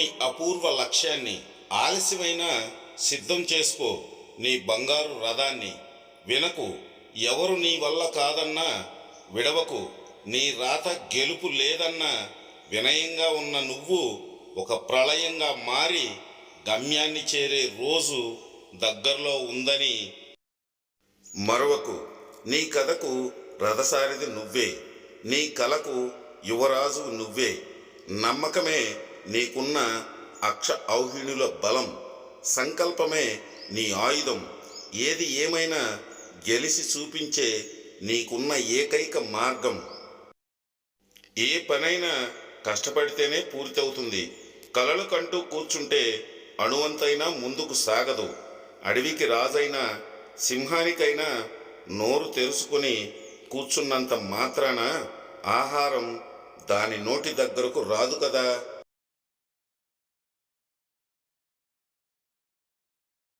నీ అపూర్వ లక్ష్యాన్ని ఆలస్యమైన సిద్ధం చేసుకో నీ బంగారు రథాన్ని. వినకు ఎవరు నీ వల్ల కాదన్నా విడవకు. నీ రాత గెలుపు లేదన్నా వినయంగా ఉన్న నువ్వు ఒక ప్రళయంగా మారి గమ్యాన్ని చేరే రోజు దగ్గరలో ఉందని మరొకకు నీ కథకు రథసారిది నువ్వే. నీ కలకు యువరాజు నువ్వే. నమ్మకమే నీకున్న అక్ష ఔహిణుల బలం సంకల్పమే నీ ఆయుధం. ఏది ఏమైనా గెలిచి చూపించే నీకున్న ఏకైక మార్గం. ఏ పనైనా కష్టపడితేనే పూర్తవుతుంది. కలలు కంటూ కూర్చుంటే అణువంతైనా ముందుకు సాగదు. అడవికి రాజైనా సింహానికైనా నోరు తెరుచుకొని కూర్చున్నంత మాత్రాన ఆహారం దాని నోటి దగ్గరకు రాదు కదా?